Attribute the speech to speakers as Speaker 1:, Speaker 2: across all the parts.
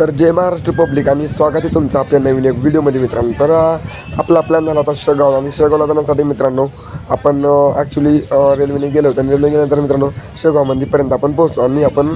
Speaker 1: तर जय महाराष्ट्र पब्लिक. आणि स्वागत आहे तुमचं आपल्या नवीन एक व्हिडिओमध्ये मित्रांनो. तर आपला प्लॅन झाला होता शेगाव. आणि शेगावला जाण्यासाठी मित्रांनो आपण ॲक्च्युली रेल्वेने गेलो होतो. आणि रेल्वे गेल्यानंतर मित्रांनो शेगावमध्येपर्यंत आपण पोहोचलो. आणि आपण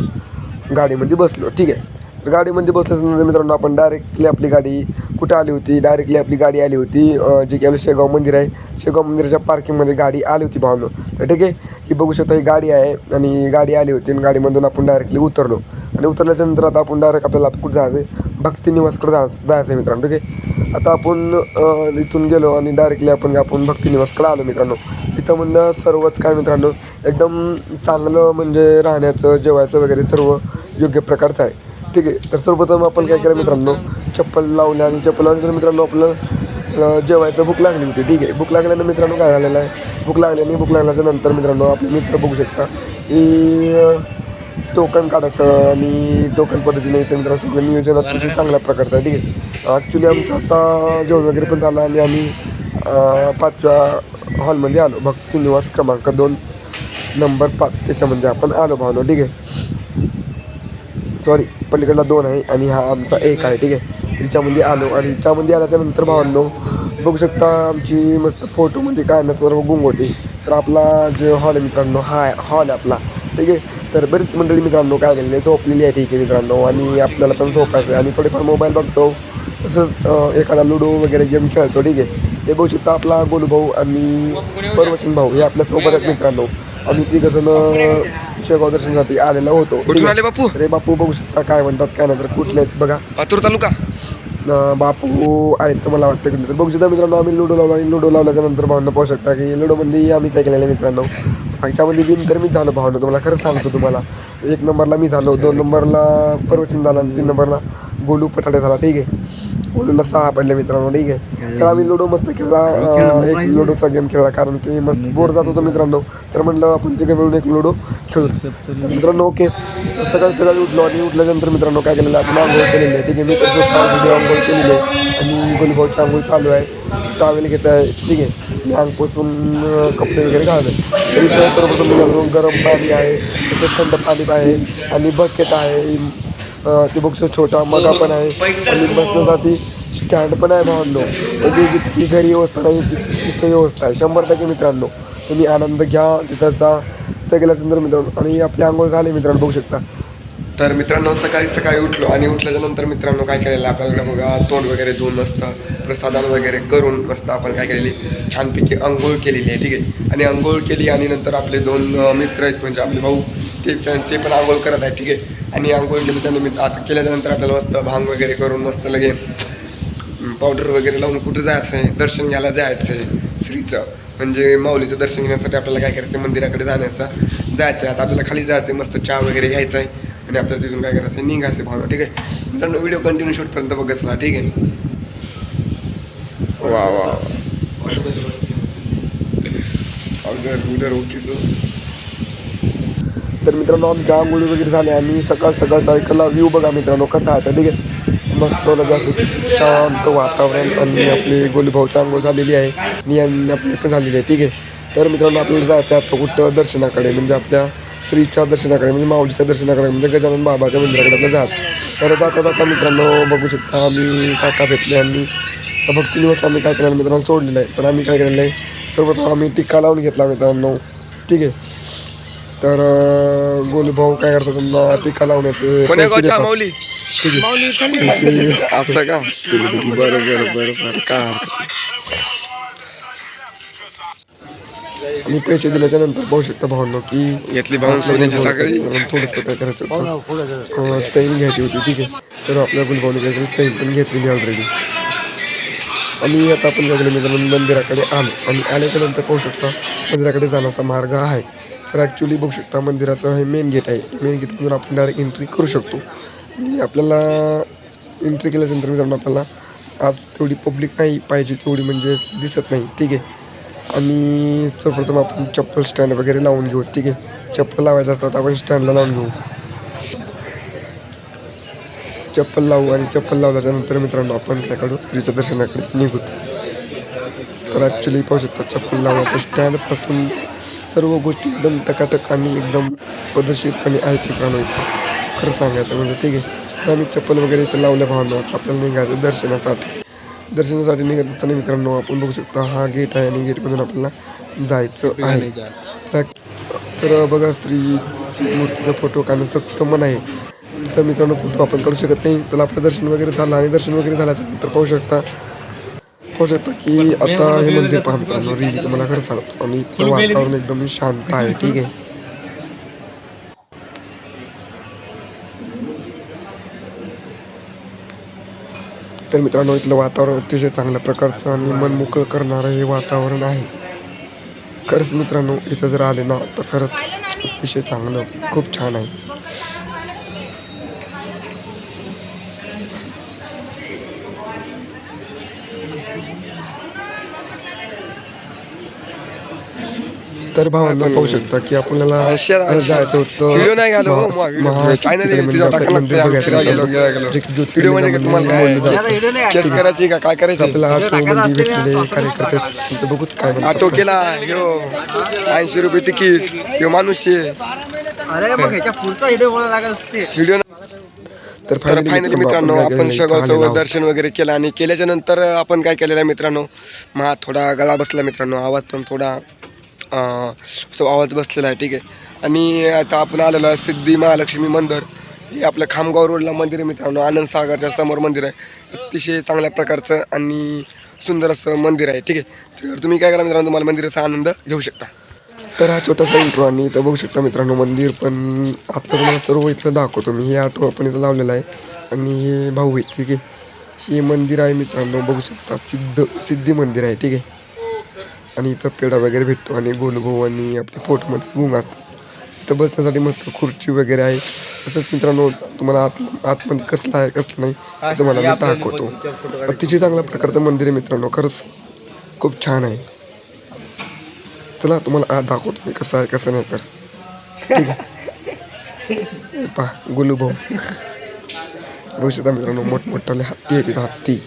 Speaker 1: गाडीमध्ये बसलो. ठीक आहे. तर गाडीमध्ये बसल्यानंतर मित्रांनो आपण डायरेक्टली आपली गाडी कुठं आली होती? डायरेक्टली आपली गाडी आली होती जे की आपलं शेगाव मंदिर आहे. शेगाव मंदिराच्या पार्किंगमध्ये गाडी आली होती भावनो. तर ठीक आहे. ही बघू शकता ही गाडी आहे. आणि गाडी आली होती आणि गाडीमधून आपण डायरेक्टली उतरलो. आणि उतरल्याच्या नंतर आता आपण डायरेक्ट आपल्याला कुठं जायचं आहे भक्ती निवासकडे जा जायचं आहे मित्रांनो ठीक आहे? आता आपण इथून गेलो आणि डायरेक्टली आपण आपण भक्ती निवासकडे आलो मित्रांनो. तिथं म्हणलं सर्वच काय मित्रांनो एकदम चांगलं म्हणजे राहण्याचं जेवायचं वगैरे सर्व योग्य प्रकारचं आहे. ठीक आहे? तर सर्वप्रथम आपण काय केलं मित्रांनो चप्पल लावल्या आणि चप्पल लावल्यानंतर मित्रांनो आपलं जेवायचं भूक लागली होती. ठीक आहे? भूक लागल्यानं मित्रांनो काय झालेलं आहे? भूक लागल्याने भूक लागल्याच्या नंतर मित्रांनो आपले मित्र बघू शकता. की टोकन काढायचं आणि टोकन पद्धतीने इथं मित्रांनो सगळं नियोजन अतिशय चांगल्या प्रकारचं आहे ठीक आहे? ॲक्च्युली आमचं आता जेवण वगैरे पण झालं आणि आम्ही पाचव्या हॉलमध्ये आलो. भक्ती निवास क्रमांक दोन नंबर पाच त्याच्यामध्ये आपण आलो भावनो ठीक आहे? सॉरी पलीकडला दोन आहे आणि हा आमचा एक आहे ठीक आहे? तिच्यामध्ये आलो आणि हिच्यामध्ये आल्याच्यानंतर भावांनो बघू शकता आमची मस्त फोटोमध्ये काय ना गुंग होती. तर आपला जे हॉल आहे मित्रांनो हा हॉल आहे आपला. ठीक आहे? तर बरीच मंडळी मित्रांनो काय केलेली झोपलेली आहे ठीक आहे मित्रांनो. आणि आपल्याला पण झोपायचं आहे. आणि थोडेफार मोबाईल बघतो. तसंच एखादा लुडो वगैरे गेम खेळतो ठीक आहे? ते बघू शकता आपला गोलू भाऊ आणि परवचन भाऊ हे आपल्यासोबत आहेत मित्रांनो. आम्ही तिघजण शेगाव दर्शनासाठी आलेलो होतो?
Speaker 2: आले बापू
Speaker 1: बघू शकता काय म्हणतात काय नाही तर कुठले आहेत बघा.
Speaker 2: पातूर तालुका.
Speaker 1: बापू आहेत तर मला वाटतं कुठे तर बघू मित्रांनो आम्ही लुडो लावला आणि लुडो लावल्याच्या नंतर भावना पाहू शकता की लुडोमध्ये आम्ही काय केलेलं मित्रांनो. ह्याच्यामध्ये विन तर मी झालो भावना तुम्हाला खरंच सांगतो तुम्हाला. एक नंबरला मी झालो दोन नंबरला परवचन झाला आणि तीन नंबरला गोलू पटाडे झाला ठीक आहे. गोलूला सहा पडले मित्रांनो ठीक आहे. तर आम्ही लुडो मस्त खेळला एक लुडोचा गेम खेळला कारण की मस्त बोर जात होतो मित्रांनो. तर म्हणलं आपण तिघे मिळून एक लुडो खेळू. तर मित्रांनो ओके तर सकाळी सकाळी उठलो आणि उठल्यानंतर मित्रांनो काय केलेलं आहे आपण आंघोळ केलेली आहे ठीक आहे. मी व्हिडिओ आंघोळ केलेली आहे. आणि गोलूभाऊची आंघोळ चालू आहे. टावेल घेत आहे ठीक आहे. मी पोसून अं, कपडे वगैरे घालले तर सर्वप्रथम गरम पाणी आहे तसंच थंड पाणी आहे आणि बकेट आहे. ते बघतो छोटा मगा पण आहे. आणि बसण्यासाठी स्टँड पण आहे भावनो. म्हणजे जितकी घरी व्यवस्था नाही तितकी तिथं व्यवस्था आहे. शंभर टक्के मित्रांनो तुम्ही आनंद घ्या तिथं जा. तिथं सुंदर मित्रांनो. आणि आपले आंघोळ झाले मित्रांनो बघू शकता. तर मित्रांनो सकाळी सकाळी उठलो. आणि उठल्याच्या नंतर मित्रांनो काय केलेलं आपल्याकडे बघा तोंड वगैरे धुवून मस्त प्रसादान वगैरे करून मस्त आपण काय केलेली? छानपैकी अंघोळ केलेली आहे ठीक आहे? आणि अंघोळ केली आणि नंतर आपले दोन मित्र आहेत म्हणजे आपले भाऊ ते ते पण आंघोळ करत आहे ठीक आहे. आणि आंघोळ केल्याच्या निमित्त आता केल्याच्यानंतर आपल्याला मस्त भांग वगैरे करून मस्त लगे पावडर वगैरे लावून कुठं जायचं आहे? दर्शन घ्यायला जायचं आहे श्रीचं. म्हणजे माऊलीचं दर्शन घेण्यासाठी आपल्याला काय करायचं आहे? मंदिराकडे जाण्याचं. जायचं आहे. आता आपल्याला खाली जायचं आहे. मस्त चहा वगैरे घ्यायचा आहे. आणि आपल्याला तिथून काय करायचं आहे? निघायचं भावना ठीक आहे. मित्रांनो व्हिडिओ कंटिन्यू शूटपर्यंत बघायचा ठीक आहे. वा वा. अगर उदर ओके तर मित्रांनो आमच्या आंघोळी वगैरे झाल्या आणि सकाळ सकाळचा ऐकला. व्ह्यू बघा मित्रांनो कसा आहे तर ठीक आहे? मस्त लगे असं शांत वातावरण. आणि आपली गोलीभाऊची आंघोळ झालेली आहे. आणि आपली पण झालेली आहे. ठीक आहे? तर मित्रांनो आपल्याला जायचं आहे आता कुठं? दर्शनाकडे. म्हणजे आपल्या श्रीच्या दर्शनाकडे म्हणजे माऊलीच्या दर्शनाकडे म्हणजे गजानन बाबाच्या मंदिराकडे आपलं जात तर जाता जाता मित्रांनो बघू शकता आम्ही काका भेटले आणि तर भक्ती दिवस आम्ही काय केलं मित्रांनो सोडलेलं आहे. तर आम्ही काय केलेलं आहे? सर्वप्रथम आम्ही टिक्का लावून घेतला मित्रांनो. ठीक आहे? तर गोलूभाऊ काय करतात त्यांना टिक्का लावण्याचे
Speaker 2: कोण्या
Speaker 1: पैसे
Speaker 2: गावच्या?
Speaker 1: देतात.
Speaker 2: माऊली.
Speaker 1: ठीक आहे पैसे. असं का? ठीक आहे, ठीक आहे. बरं बरं बरं बरं काय हरकत नाही. आणि पैसे दिल्याच्या नंतर पाहू शकता भावनो की
Speaker 2: घेतली भाऊन सोन्याची साखळी
Speaker 1: थोडंसं काय करायचं होतं. अं, चैन घ्यायची होती ठीक आहे. तर आपल्या गुलभाऊने काय केलं चैन पण घेतलेली ऑलरेडी आणि आता आपण काय केलं मित्रांनो मंदिराकडे आलो. आणि आल्याच्यानंतर पाहू शकता मंदिराकडे जाण्याचा मार्ग आहे. तर ॲक्च्युली बघू शकता मंदिराचं हे मेन गेट आहे. मेन गेटमधून आपण डायरेक्ट एंट्री करू शकतो. आणि आपल्याला एंट्री केल्यानंतर मित्रांनो आपल्याला आज तेवढी पब्लिक नाही पाहिजे तेवढी म्हणजे दिसत नाही. ठीक आहे? आणि सर्वप्रथम आपण चप्पल स्टँड वगैरे लावून घेऊ. ठीक आहे? चप्पल लावायचं असतात आपण स्टँडला लावून घेऊ. चप्पल लावू आणि चप्पल लावल्याच्यानंतर मित्रांनो आपण काय काढू स्त्रीच्या दर्शनाकडे निघू तर ॲक्च्युली पाहू शकता चप्पल लावण्याचं स्टँडपासून सर्व गोष्टी एकदम टकाटक आणि एकदम पद्धतशीरपणे आहेत मित्रांनो इथं. खरं सांगायचं म्हणजे ठीक आहे. तर आम्ही चप्पल वगैरे इथं लावल्या भावना. आपल्याला निघायचं दर्शनासाठी. दर्शनासाठी निघत असताना मित्रांनो आपण बघू शकता हा गेट आहे आणि गेटमधून आपल्याला जायचं आहे. तर बघा स्त्रीची मूर्तीचा फोटो काढणं सक्त मन आहे. तर मित्रांनो फोटो आपण काढू शकत नाही. तर आपलं दर्शन वगैरे झालं आणि दर्शन वगैरे झाल्याच्यानंतर पाहू शकता शकता की आता हे मंदिर पहा मित्रांनो रिली तुम्हाला खरं सांगतो आणि इथलं वातावरण एकदम शांत आहे ठीक आहे तर मित्रांनो इथलं वातावरण अतिशय चांगल्या प्रकारचं आणि मन मोकळं करणारं हे वातावरण आहे खरंच मित्रांनो इथं जर आले ना तर खरंच अतिशय चांगलं खूप छान आहे तर भावांना पाहू शकता की आपल्याला जायचं होतं
Speaker 2: नाही घालू,
Speaker 1: महा-
Speaker 2: मग व्हिडिओ-
Speaker 1: महाशिवरात्री
Speaker 2: channel आहे,
Speaker 1: मंदिर
Speaker 2: तिच्यावर टाकायला
Speaker 1: मंदिर
Speaker 2: लागतं,
Speaker 1: बघायचं
Speaker 2: फिरायला गेलो,
Speaker 1: होतं.
Speaker 2: फिरायला गेलो.
Speaker 1: जे
Speaker 2: व्हिडिओ म्हणजे तुम्हाला. केस करायची का काय करायचं
Speaker 1: आपल्याला आठवो मंदिर भेटले कार्यकर्ते बघूत काय.
Speaker 2: ऑटो केला ह्यो ऐंशी रुपये तिकीट ह्यो माणूस
Speaker 3: अरे मग ह्याच्या पुढचा व्हिडिओ बोलायला लागत असते
Speaker 2: व्हिडिओ
Speaker 1: तर
Speaker 2: फायनली मित्रांनो आपण? शेगावचं दर्शन वगैरे केलं आणि केल्याच्यानंतर आपण काय केलेलं आहे मित्रांनो मा थोडा गळा बसला मित्रांनो आवाज पण थोडा आवाज बसलेला आहे ठीक आहे. आणि आता आपण आलेलो आहे सिद्धी महालक्ष्मी मंदिर. हे आपलं खामगाव रोडला मंदिर आहे मित्रांनो. आनंद सागरच्या समोर मंदिर आहे. अतिशय चांगल्या प्रकारचं आणि सुंदर असं मंदिर आहे ठीक आहे. तर तुम्ही काय करा मित्रांनो तुम्हाला मंदिराचा आनंद घेऊ शकता.
Speaker 1: तर हा छोटासा इंट्रो आणि इथं बघू शकता मित्रांनो मंदिर पण आपलं तुम्हाला सर्व इथलं दाखवतो मी. हे ऑटो आपण इथं लावलेलं आहे. आणि हे भाऊ आहे ठीक आहे. हे मंदिर आहे मित्रांनो बघू शकता सिद्ध सिद्धी मंदिर आहे ठीक आहे. आणि इथं पेढा वगैरे भेटतो आणि गोलगो आणि आपल्या पोटमध्ये गुंग असतात इथं बसण्यासाठी मस्त खुर्ची वगैरे आहे. तसंच मित्रांनो तुम्हाला आत आतमध्ये कसलं आहे कसलं नाही तुम्हाला मी दाखवतो. अतिशय चांगल्या प्रकारचं मंदिर आहे मित्रांनो खरंच खूप छान आहे. चला तुम्हाला आज दाखवतो मी कसं आहे कसं नाही तर. ठीक आहे. पहा गुलू भाऊ बघू शकता मित्रांनो मोठमोठाले हत्ती आहेत तिथं हत्ती.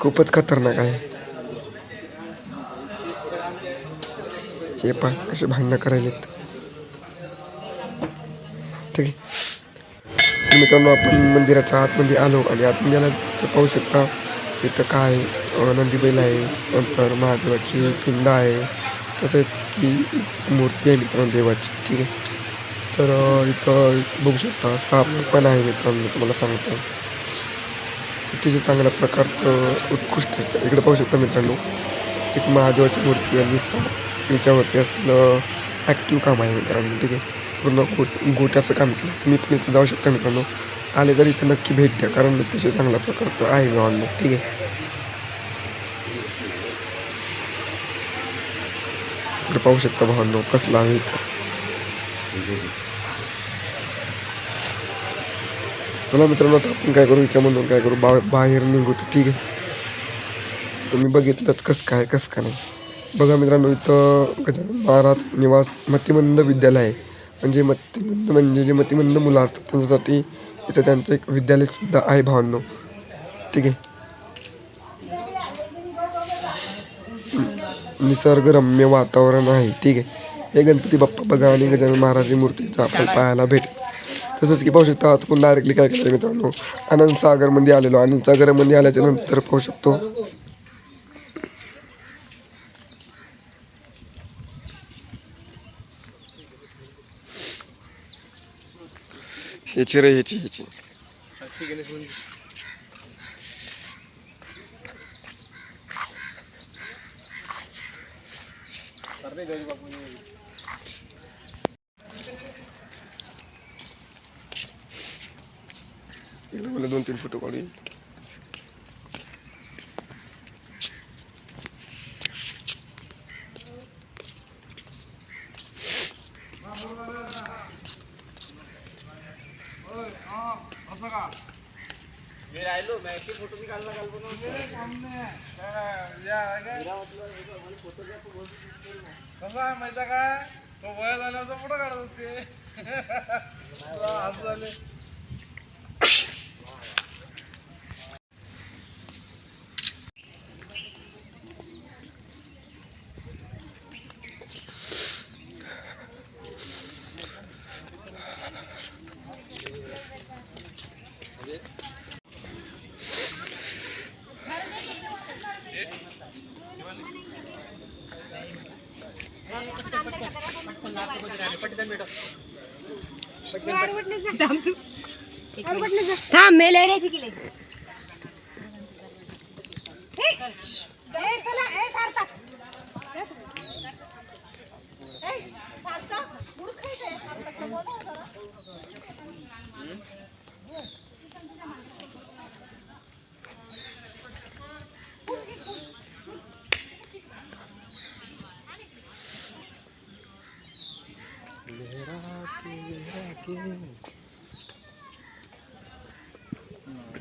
Speaker 1: खूपच खतरनाक आहे. हे पहा कसे भांडणं करायलेत. ठीक आहे. मित्रांनो आपण मंदिराच्या आतमध्ये आलो आणि आतमध्ये आला तर पाहू शकता इथं काय नंदीबैल आहे नंतर महादेवाची पिंड आहे तसेच की मूर्ती आहे मित्रांनो देवाची. ठीक आहे. तर इथं बघू शकता साप पण आहे मित्रांनो तुम्हाला सांगतो. अतिशय चांगल्या प्रकारचं उत्कृष्ट असतं इकडे पाहू शकता मित्रांनो एक महादेवाची मूर्ती आणि याच्यावरती असलं ॲक्टिव्ह काम आहे मित्रांनो ठीक आहे? पूर्ण गोट गोट्याचं काम केलं. तुम्ही पण इथं जाऊ शकता मित्रांनो. आले तर इथं नक्की भेट द्या कारण अतिशय चांगल्या प्रकारचं आहे भावांनो ठीक आहे? इकडे पाहू शकता भावांनो कसला आहे इथं. चला मित्रांनो आता आपण काय करू? याच्यामधून काय करू? बा बाहेर निघू तर ठीक आहे. तुम्ही बघितलंच कसं काय कसं का नाही. बघा मित्रांनो इथं गजानन महाराज निवास मतिमंद विद्यालय आहे. म्हणजे मतिमंद म्हणजे जे मतिमंद मुलं असतात त्यांच्यासाठी इथं त्यांचं एक विद्यालयसुद्धा आहे भावांनो. ठीक आहे. निसर्गरम्य वातावरण आहे. ठीक आहे. हे गणपती बाप्पा बघा आणि गजानन महाराज मूर्ती आपण आपल्याला पाहायला भेट तसंच की पाहू शकता आता पण डायरेक्टली काय केलं मित्रांनो आनंद सागरमध्ये आलेलो. आनंद सागरमध्ये आल्याच्यानंतर पाहू शकतो.
Speaker 2: ह्याची रे ह्याची ह्याची इकडे मला दोन तीन फोटो काढू
Speaker 3: कसा आहे माहिती आहे का तो वय झाल्याचा फोटो काढत होते हात झाले
Speaker 4: थांब मेल रे
Speaker 5: किले.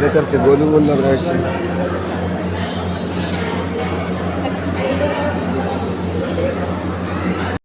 Speaker 5: कार्यकर्ते बोलून बोलणार काय